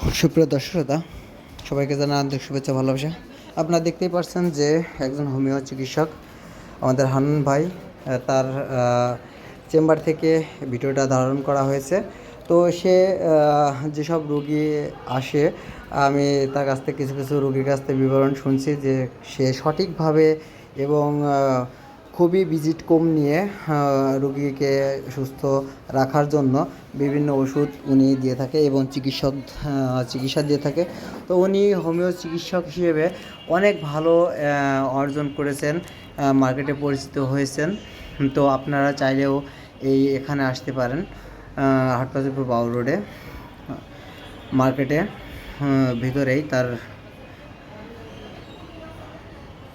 সুপ্রিয় দর্শক শ্রোতা, সবাইকে জানা আন্তরিক শুভেচ্ছা ভালোবাসা। আপনারা দেখতেই পাচ্ছেন যে একজন হোমিও চিকিৎসক আমাদের হান্নান ভাই তার চেম্বার থেকে ভিডিওটা ধারণ করা হয়েছে। তো সে যেসব রুগী আসে, আমি তার কাছ থেকে কিছু কিছু রুগীর কাছ থেকে বিবরণ শুনছি যে সে সঠিকভাবে এবং খুবই ভিজিট কম নিয়ে রুগীকে সুস্থ রাখার জন্য বিভিন্ন ওষুধ উনি দিয়ে থাকে এবং চিকিৎসক চিকিৎসা দিয়ে থাকে। তো উনি হোমিও চিকিৎসক হিসেবে অনেক ভালো অর্জন করেছেন মার্কেটে পরিচিত হয়েছেন। তো আপনারা চাইলেও এই এখানে আসতে পারেন হাটপাতিপুর বাউ রোডে, মার্কেটে ভিতরেই তার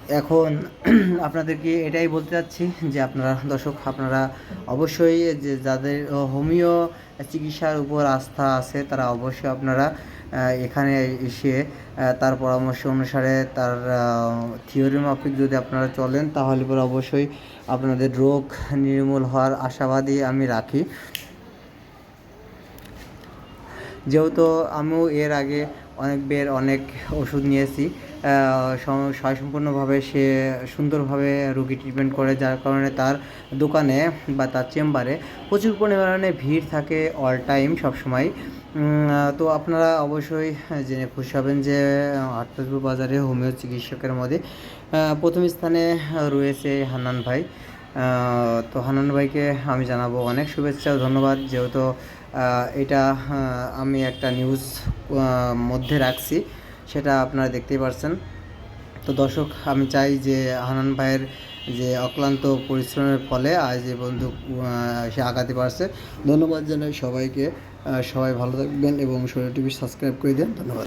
এখন আপনাদেরকে এটাই বলতে চাচ্ছি যে আপনারা, দর্শক, আপনারা অবশ্যই যে যাদের হোমিও চিকিৎসার উপর আস্থা আছে, তারা অবশ্যই আপনারা এখানে এসে তার পরামর্শ অনুসারে তার থিওরি মাফিক যদি আপনারা চলেন, তাহলে পরে অবশ্যই আপনাদের রোগ নির্মূল হওয়ার আশাবাদী আমি রাখি। যেহেতু আমিও এর আগে অনেক বের অনেক ওষুধ নিয়েছি স্বয়ংসম্পূর্ণভাবে সে সুন্দরভাবে রুগী ট্রিটমেন্ট করে, যার কারণে তার দোকানে বা তার চেম্বারে প্রচুর পরিমাণে ভিড় থাকে অল টাইম সবসময়। তো আপনারা অবশ্যই জেনে খুশি হবেন যে আটপাসপুর বাজারে হোমিও চিকিৎসকের মধ্যে প্রথম স্থানে রয়েছে হান্নান ভাই। তো হান্নান ভাইকে আমি জানাব অনেক শুভেচ্ছা ও ধন্যবাদ। যেহেতু এটা আমি একটা নিউজ মধ্যে রাখছি, সেটা আপনারা দেখতেই পারছেন। তো দর্শক, আমি চাই যে হানান ভাইয়ের যে অক্লান্ত পরিশ্রমের ফলে আজ যে বন্ধু সে আগাতে পারছে। ধন্যবাদ জানাই সবাইকে। সবাই ভালো থাকবেন এবং শরীর টিভি সাবস্ক্রাইব করে দেন। ধন্যবাদ।